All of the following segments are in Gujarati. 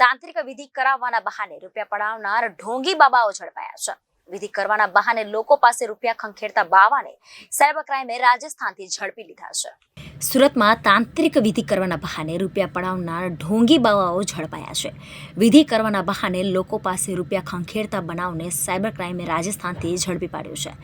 તાંત્રિક વિધિ કરાવવાના બહાને રૂપિયા પડાવનાર ઢોંગી બાબાઓ ઝડપાયા છે. વિધિ કરવાના બહાને લોકો પાસે રૂપિયા ખંખેરતા બાવાને સાયબર ક્રાઇમે રાજસ્થાનથી ઝડપી લીધા છે. સુરતમાં તાંત્રિક વિધિ કરવાના બહાને રૂપિયા પડાવનાર ઢોંગી બાવાઓ ઝડપાયા છે. વિધિ કરવાના બહાને લોકો પાસે રૂપિયા ખંખેરતા બનાવને સાયબર ક્રાઇમે રાજસ્થાનથી ઝડપી પાડ્યો છે.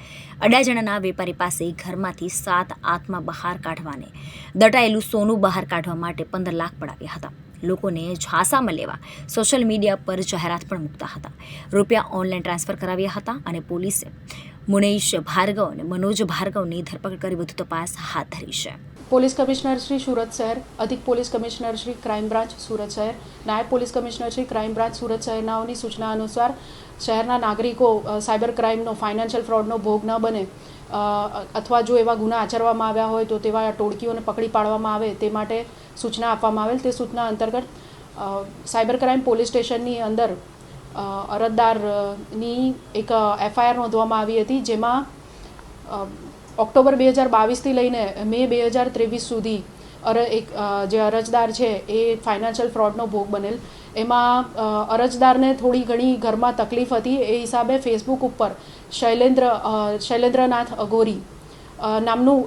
અડાજણાના વેપારી પાસે ઘરમાંથી સાત આત્મા બહાર કાઢવાને દટાયેલું સોનું બહાર કાઢવા માટે પંદર લાખ પડાવ્યા હતા. લોકોને ઝાંસામાં લેવા સોશિયલ મીડિયા પર જાહેરાત પણ મૂકતા હતા. રૂપિયા ઓનલાઈન ટ્રાન્સફર કરાવ્યા હતા અને પોલીસે મુનેશ ભાર્ગવ અને મનોજ ભાર્ગવની ધરપકડ કરી વધુ તપાસ હાથ ધરી છે. પોલીસ કમિશનર શ્રી સુરત શહેર, અધિક police commissioner Shri crime branch Surat શહેર, નાયબ police commissioner Shri crime branch Surat શહેરનાઓની સૂચના અનુસાર શહેરના નાગરિકો સાયબર ક્રાઇમનો, ફાઇનાન્શિયલ ફ્રોડનો ભોગ ન બને અથવા જો એવા ગુના આચરવામાં આવ્યા હોય તો તેવા ટોળકીઓને પકડી પાડવામાં આવે તે માટે સૂચના આપવામાં આવેલ. તે સૂચના અંતર્ગત સાયબર ક્રાઇમ પોલીસ સ્ટેશનની અંદર અરજદારની એક એફઆઈઆર નોંધવામાં આવી હતી જેમાં ઓક્ટોબર બે હજાર બાવીસથી લઈને મે બે હજાર ત્રેવીસ સુધી અર, એક જે અરજદાર છે એ ફાઇનાન્શિયલ ફ્રોડનો ભોગ બનેલ. એમાં અરજદારને થોડી ઘણી ઘરમાં તકલીફ હતી. એ હિસાબે ફેસબુક ઉપર શૈલેન્દ્ર શૈલેન્દ્રનાથ અઘોરી નામનું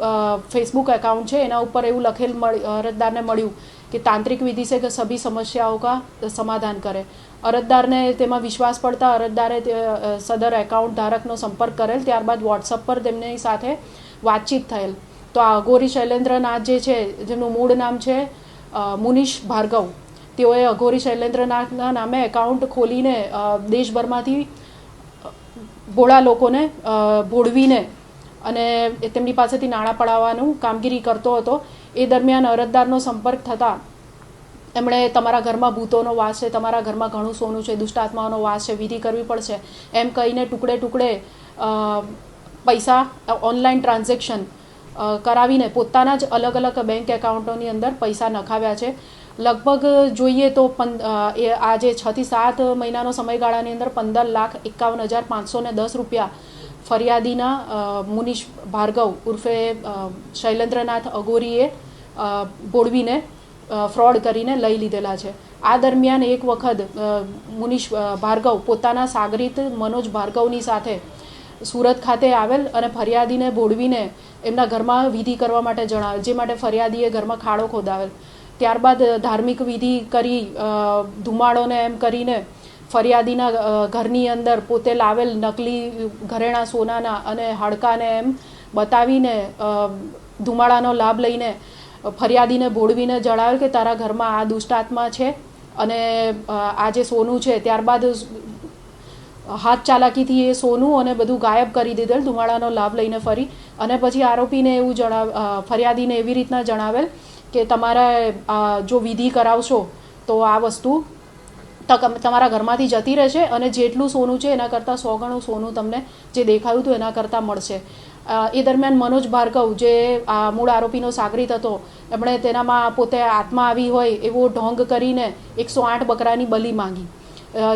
ફેસબુક એકાઉન્ટ છે. એના ઉપર એવું લખેલ મળી અરજદારને મળ્યું કે તાંત્રિક વિધિ છે કે સભી સમસ્યાઓ કા સમાધાન કરે. અરજદારને તેમાં વિશ્વાસ પડતા અરજદારે તે સદર એકાઉન્ટ ધારકનો સંપર્ક કરેલ, ત્યારબાદ વોટ્સઅપ પર તેમની સાથે વાતચીત થયેલ. તો આ અઘોરી શૈલેન્દ્રનાથ જે છે જેમનું મૂળ નામ છે મુનિષ ભાર્ગવ, તેઓએ અઘોરી શૈલેન્દ્રનાથના નામે એકાઉન્ટ ખોલીને દેશભરમાંથી ભોળા લોકોને ભોળવીને અને તેમની પાસેથી નાણાં પડાવવાનું કામગીરી કરતો હતો. એ દરમિયાન અરજદારનો સંપર્ક થતાં એમણે તમારા ઘરમાં ભૂતોનો વાસ છે, તમારા ઘરમાં ઘણું સોનું છે દુષ્ટાત્માઓનો વાસ છે, વિધિ કરવી પડશે. એમ કહીને ટુકડે ટુકડે પૈસા ઓનલાઈન ટ્રાન્ઝેક્શન કરાવીને પોતાના જ અલગ અલગ બેંક એકાઉન્ટોની અંદર પૈસા નખાવ્યા છે. લગભગ જોઈએ તો પં એ આજે છથી સાત મહિનાનો સમયગાળાની અંદર પંદર લાખ એકાવન હજાર પાંચસો ને દસ રૂપિયા ફરિયાદીના મુનિષ ભાર્ગવ ઉર્ફે શૈલેન્દ્રનાથ અગોરીએ બોળવીને ફ્રોડ કરીને લઈ લીધેલા છે. આ દરમિયાન એક વખત મુનિશ ભાર્ગવ પોતાના સાગરીત મનોજ ભાર્ગવની સાથે સુરત ખાતે આવેલ અને ફરિયાદીને બોળવીને એમના ઘરમાં વિધિ કરવા માટે જણાવેલ, જે માટે ફરિયાદીએ ઘરમાં ખાડો ખોદાવેલ. ત્યારબાદ ધાર્મિક વિધિ કરી ધુમાડોને એમ કરીને ફરિયાદીના ઘરની અંદર પોતે લાવેલ નકલી ઘરેણા સોનાના અને હાડકાને એમ બતાવીને ધુમાડાનો લાભ લઈને ફરિયાદીને બોળવીને જણાવેલ કે તારા ઘરમાં આ દુષ્ટાત્મા છે અને આ જે સોનું છે, ત્યારબાદ હાથ ચાલાકીથી એ સોનું અને બધું ગાયબ કરી દીધેલ, ધુમાડાનો લાભ લઈને ફરી. અને પછી આરોપીને એવું જણાવ ફરિયાદીને એવી રીતના જણાવેલ કે તમારે જો વિધિ કરાવશો તો આ વસ્તુ તમારા ઘરમાંથી જતી રહેશે અને જેટલું સોનું છે એના કરતાં સો ગણું સોનું તમને જે દેખાયું હતું એના કરતાં મળશે. એ દરમિયાન મનોજ ભાર્ગવ જે આ મૂળ આરોપીનો સાગરીત હતો, એમણે તેનામાં પોતે આત્મા આવી હોય એવો ઢોંગ કરીને એકસો આઠ બકરાની બલી માંગી.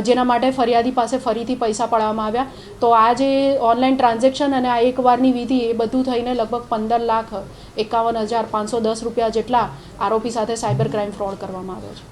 જેના માટે ફરિયાદી પાસે ફરીથી પૈસા પડાવવામાં આવ્યા. તો આ જે ઓનલાઈન ટ્રાન્ઝેક્શન અને આ એકવારની વિધિ, એ બધું થઈને લગભગ પંદર લાખ એકાવન હજાર પાંચસો દસ રૂપિયા જેટલા આરોપી સાથે સાયબર ક્રાઇમ ફ્રોડ કરવામાં આવ્યો છે.